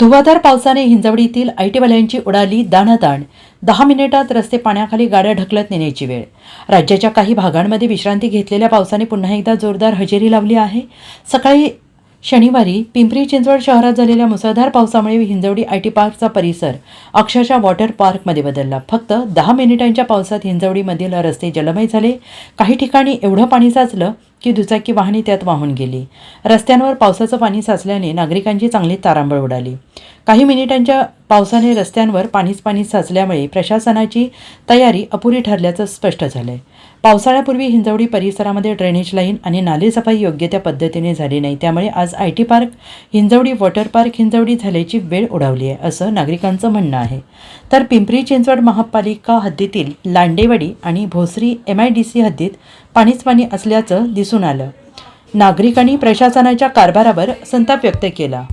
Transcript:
धुवाधार पावसाने हिंजवडीतील आयटीवाल्यांची उडाली दाणादाण. दहा मिनिटात रस्ते पाण्याखाली गाड्या ढकलत नेण्याची वेळ. राज्याच्या काही भागांमध्ये विश्रांती घेतलेल्या पावसाने पुन्हा एकदा जोरदार हजेरी लावली आहे. सकाळी शनिवारी पिंपरी चिंचवड शहरात झालेल्या मुसळधार पावसामुळे हिंजवडी आय टी पार्कचा परिसर अक्षरशः वॉटर पार्कमध्ये बदलला. फक्त दहा मिनिटांच्या पावसात हिंजवडीमधील रस्ते जलमय झाले. काही ठिकाणी एवढं पाणी साचलं की दुचाकी वाहने त्यात वाहून गेली. रस्त्यांवर पावसाचं पाणी साचल्याने नागरिकांची चांगली तारांबळ उडाली. काही मिनिटांच्या पावसाने रस्त्यांवर पाणीच पाणी साचल्यामुळे प्रशासनाची तयारी अपुरी ठरल्याचं स्पष्ट झालंय. पावसाळ्यापूर्वी हिंजवडी परिसरामध्ये ड्रेनेज लाईन आणि नालेसफाई योग्य त्या पद्धतीने झाली नाही. त्यामुळे आज I T park Hinjewadi water park Hinjewadi झाल्याची वेळ उडावली आहे असं नागरिकांचं म्हणणं आहे. तर पिंपरी चिंचवड महापालिका हद्दीतील लांडेवाडी आणि Bhosari M I D C हद्दीत पाणीच पाणी असल्याचं दिसून आलं. नागरिकांनी प्रशासनाच्या कारभारावर संताप व्यक्त केला.